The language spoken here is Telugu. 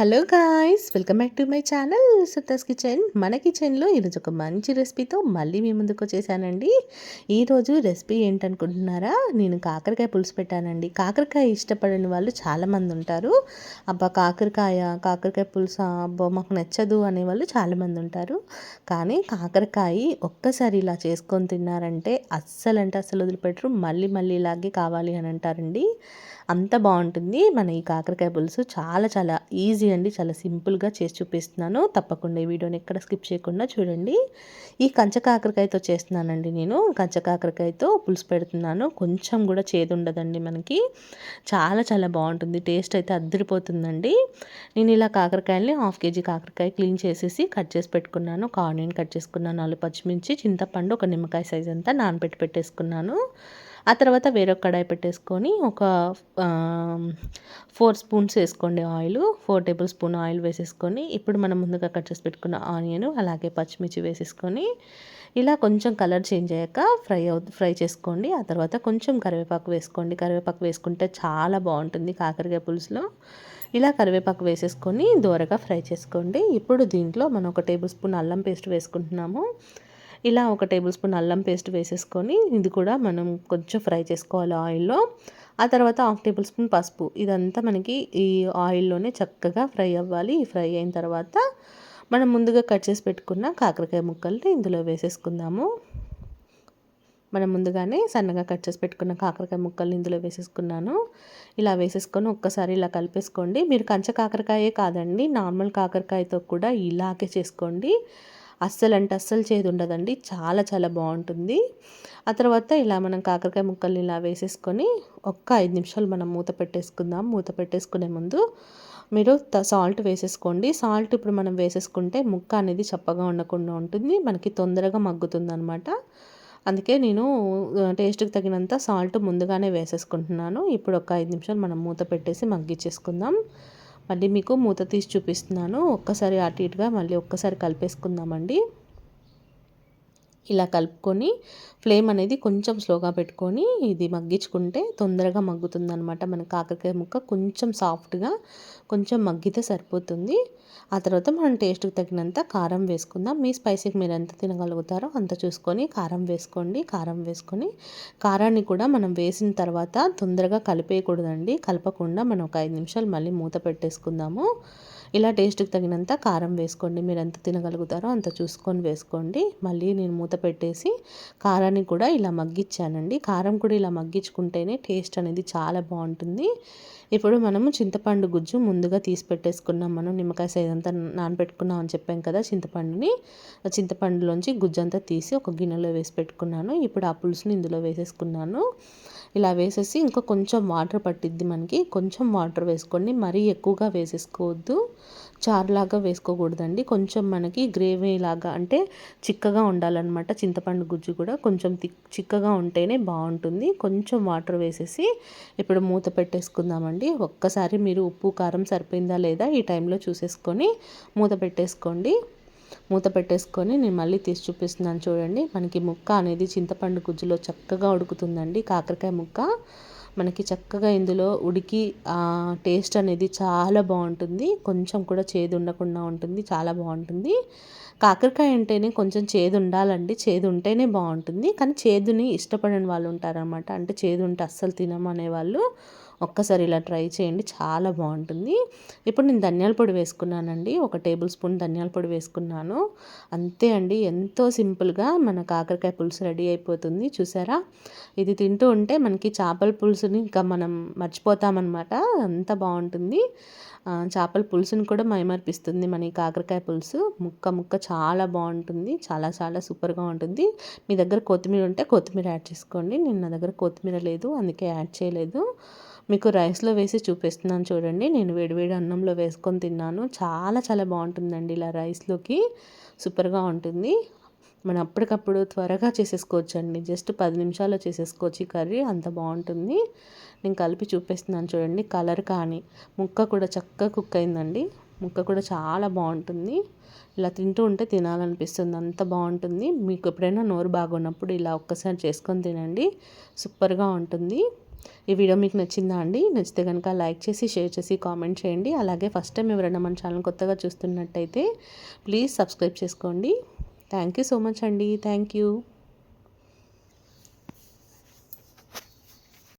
Hello guys welcome back to my channel Sutha's kitchen. మన కిచెన్లో ఈరోజు ఒక మంచి రెసిపీతో మళ్ళీ మీ ముందుకు వచ్చేసానండి. ఈరోజు రెసిపీ ఏంటనుకుంటున్నారా? నేను కాకరకాయ పులుసు పెట్టానండి. కాకరకాయ ఇష్టపడని వాళ్ళు చాలామంది ఉంటారు. అబ్బా కాకరకాయ కాకరకాయ పులుసు? అబ్బా మాకు నచ్చదు అనేవాళ్ళు చాలామంది ఉంటారు. కానీ కాకరకాయ ఒక్కసారి ఇలా చేసుకొని తిన్నారంటే అస్సలు అంటే అస్సలు వదిలిపెట్టరు. మళ్ళీ మళ్ళీ ఇలాగే కావాలి అని అంటారండి. అంత బాగుంటుంది. మన ఈ కాకరకాయ పులుసు చాలా చాలా ఈజీ అండి చాలా సింపుల్గా చేసి చూపిస్తున్నాను. తప్పకుండా ఈ వీడియోని ఎక్కడ స్కిప్ చేయకుండా చూడండి. ఈ కంచ కాకరకాయతో చేస్తున్నానండి నేను. కంచ కాకరకాయతో పులుసు పెడుతున్నాను. కొంచెం కూడా చేదు ఉండదండి మనకి. చాలా చాలా బాగుంటుంది. టేస్ట్ అయితే అద్దరిపోతుందండి. నేను ఇలా కాకరకాయల్ని హాఫ్ కేజీ కాకరకాయ క్లీన్ చేసేసి కట్ చేసి పెట్టుకున్నాను. ఒక ఆనియన్ కట్ చేసుకున్నాను. నాలుగు పచ్చిమిర్చి చింతపండు ఒక నిమ్మకాయ సైజ్ అంతా నానబెట్టి పెట్టేసుకున్నాను. ఆ తర్వాత వేరొక కడాయి పెట్టేసుకొని ఒక ఫోర్ స్పూన్స్ వేసుకోండి oil. Four tablespoon oil వేసేసుకొని ఇప్పుడు మనం ముందుగా కట్ చేసి పెట్టుకున్న ఆనియన్ అలాగే పచ్చిమిర్చి వేసేసుకొని ఇలా కొంచెం కలర్ చేంజ్ అయ్యాక ఫ్రై అవు ఫ్రై చేసుకోండి. ఆ తర్వాత కొంచెం కరివేపాకు వేసుకోండి. కరివేపాకు వేసుకుంటే చాలా బాగుంటుంది కాకరకాయ పులుసులో. ఇలా కరివేపాకు వేసేసుకొని దూరగా ఫ్రై చేసుకోండి. ఇప్పుడు దీంట్లో మనం ఒక టేబుల్ స్పూన్ అల్లం పేస్ట్ వేసుకుంటున్నాము. ఇలా ఒక టేబుల్ స్పూన్ అల్లం పేస్ట్ వేసేసుకొని ఇది కూడా మనం కొంచెం ఫ్రై చేసుకోవాలి ఆయిల్లో. ఆ తర్వాత హాఫ్ టేబుల్ స్పూన్ పసుపు. ఇదంతా మనకి ఈ ఆయిల్లోనే చక్కగా ఫ్రై అవ్వాలి. ఫ్రై అయిన తర్వాత మనం ముందుగా కట్ చేసి పెట్టుకున్న కాకరకాయ ముక్కల్ని ఇందులో వేసేసుకుందాము. మనం ముందుగానే సన్నగా కట్ చేసి పెట్టుకున్న కాకరకాయ ముక్కల్ని ఇందులో వేసేసుకున్నాను. ఇలా వేసేసుకొని ఒక్కసారి ఇలా కలిపేసుకోండి. మీరు కంచ కాకరకాయే కాదండి. నార్మల్ కాకరకాయతో కూడా ఇలాగే చేసుకోండి. అస్సలు అంటే అస్సలు చేదు ఉండదండి. చాలా చాలా బాగుంటుంది. ఆ తర్వాత ఇలా మనం కాకరకాయ ముక్కల్ని ఇలా వేసేసుకొని ఒక్క ఐదు నిమిషాలు మనం మూత పెట్టేసుకుందాం. మూత పెట్టేసుకునే ముందు మీరు సాల్ట్ వేసేసుకోండి. సాల్ట్ ఇప్పుడు మనం వేసేసుకుంటే ముక్క అనేది చప్పగా ఉండకుండా ఉంటుంది. మనకి తొందరగా మగ్గుతుంది అనమాట అందుకే నేను టేస్ట్కి తగినంత సాల్ట్ ముందుగానే వేసేసుకుంటున్నాను. ఇప్పుడు ఒక ఐదు నిమిషాలు మనం మూత పెట్టేసి మగ్గిచ్చేసుకుందాం. మళ్ళీ మీకు మూత తీసి చూపిస్తున్నాను. ఒక్కసారి అటు ఇటుగా మళ్ళీ ఒక్కసారి కలిపేసుకుందామండి. ఇలా కలుపుకొని ఫ్లేమ్ అనేది కొంచెం స్లోగా పెట్టుకొని ఇది మగ్గించుకుంటే తొందరగా మగ్గుతుంది అనమాట మన కాకరకాయ ముక్క కొంచెం సాఫ్ట్గా కొంచెం మగ్గితే సరిపోతుంది. ఆ తర్వాత మనం టేస్ట్కి తగినంత కారం వేసుకుందాం. మీ స్పైసీకి మీరు ఎంత తినగలుగుతారో అంత చూసుకొని కారం వేసుకోండి కారం వేసుకొని. కారాన్ని కూడా మనం వేసిన తర్వాత తొందరగా కలిపేయకూడదండి. కలపకుండా మనం ఒక ఐదు నిమిషాలు మళ్ళీ మూత పెట్టేసుకుందాము. ఇలా టేస్ట్కి తగినంత కారం వేసుకోండి. మీరు ఎంత తినగలుగుతారో అంత చూసుకొని వేసుకోండి. మళ్ళీ నేను మూత పెట్టేసి కారాన్ని కూడా ఇలా మగ్గించానండి కారం కూడా ఇలా మగ్గించుకుంటేనే టేస్ట్ అనేది చాలా బాగుంటుంది. ఇప్పుడు మనము చింతపండు గుజ్జు ముందుగా తీసి పెట్టేసుకున్నాం. మనం నిమ్మకాయ సైజ్ అంతా నానబెట్టుకున్నాం అని చెప్పాం కదా చింతపండుని. చింతపండులోంచి గుజ్జు అంతా తీసి ఒక గిన్నెలో వేసి పెట్టుకున్నాను. ఇప్పుడు ఆ పులుసుని ఇందులో వేసేసుకున్నాను. ఇలా వేసేసి ఇంకా కొంచెం వాటర్ పట్టిద్ది మనకి. కొంచెం వాటర్ వేసుకోండి. మరీ ఎక్కువగా వేసేసుకోవద్దు. చారులాగా వేసుకోకూడదండి. కొంచెం మనకి గ్రేవీ లాగా అంటే చిక్కగా ఉండాలన్నమాట. చింతపండు గుజ్జు కూడా కొంచెం చిక్కగా ఉంటేనే బాగుంటుంది. కొంచెం వాటర్ వేసేసి ఇప్పుడు మూత పెట్టేసుకుందామండి. ఒక్కసారి మీరు ఉప్పు కారం సరిపోయిందా లేదా ఈ టైంలో చూసేసుకొని మూత పెట్టేసుకోండి. మూత పెట్టేసుకొని నేను మళ్ళీ తీసి చూపిస్తున్నాను చూడండి. మనకి ముక్క అనేది చింతపండు గుజ్జులో చక్కగా ఉడుకుతుందండి. కాకరకాయ ముక్క. మనకి చక్కగా ఇందులో ఉడికి టేస్ట్ అనేది చాలా బాగుంటుంది. కొంచెం కూడా చేదు ఉండకుండా ఉంటుంది చాలా బాగుంటుంది. కాకరకాయ అంటేనే కొంచెం చేదు ఉండాలండి. చేదు ఉంటేనే బాగుంటుంది. కానీ చేదుని ఇష్టపడని వాళ్ళు ఉంటారనమాట అంటే చేదు ఉంటే అస్సలు తినమనే వాళ్ళు ఒక్కసారి ఇలా ట్రై చేయండి చాలా బాగుంటుంది. ఇప్పుడు నేను ధనియాల పొడి వేసుకున్నానండి ఒక టేబుల్ స్పూన్ ధనియాల పొడి వేసుకున్నాను. అంతే అండి ఎంతో సింపుల్గా మన కాకరకాయ పులుసు రెడీ అయిపోతుంది చూసారా? ఇది తింటూ ఉంటే మనకి చేపల పులుసుని ఇంకా మనం మర్చిపోతామన్నమాట అంత బాగుంటుంది. చేపల పులుసుని కూడా మైమర్పిస్తుంది మన ఈ కాకరకాయ పులుసు ముక్క ముక్క చాలా బాగుంటుంది చాలా చాలా సూపర్గా ఉంటుంది. మీ దగ్గర కొత్తిమీర ఉంటే కొత్తిమీర యాడ్ చేసుకోండి నేను నా దగ్గర కొత్తిమీర లేదు అందుకే యాడ్ చేయలేదు. మీకు రైస్లో వేసి చూపిస్తున్నాను చూడండి. నేను వేడివేడి అన్నంలో వేసుకొని తిన్నాను. చాలా చాలా బాగుంటుందండి ఇలా రైస్లోకి. సూపర్గా ఉంటుంది. మనం అప్పటికప్పుడు త్వరగా చేసేసుకోవచ్చు అండి జస్ట్ పది నిమిషాల్లో చేసేసుకోవచ్చు ఈ కర్రీ. అంత బాగుంటుంది. నేను కలిపి చూపిస్తున్నాను చూడండి. కలర్ కానీ ముక్క కూడా చక్కగా కుక్ అయిందండి. ముక్క కూడా చాలా బాగుంటుంది. ఇలా తింటూ ఉంటే తినాలనిపిస్తుంది. అంత బాగుంటుంది. మీకు ఎప్పుడైనా నోరు బాగున్నప్పుడు ఇలా ఒక్కసారి చేసుకొని తినండి. సూపర్గా ఉంటుంది. ఈ వీడియో మీకు నచ్చిందా అండి? నచ్చితే కనుక లైక్ చేసి షేర్ చేసి కామెంట్ చేయండి. అలాగే ఫస్ట్ టైం ఎవరైనా మన ఛానల్ కొత్తగా చూస్తున్నట్టయితే ప్లీజ్ సబ్స్క్రైబ్ చేసుకోండి. థ్యాంక్ యూ సో మచ్ అండి. Thank you.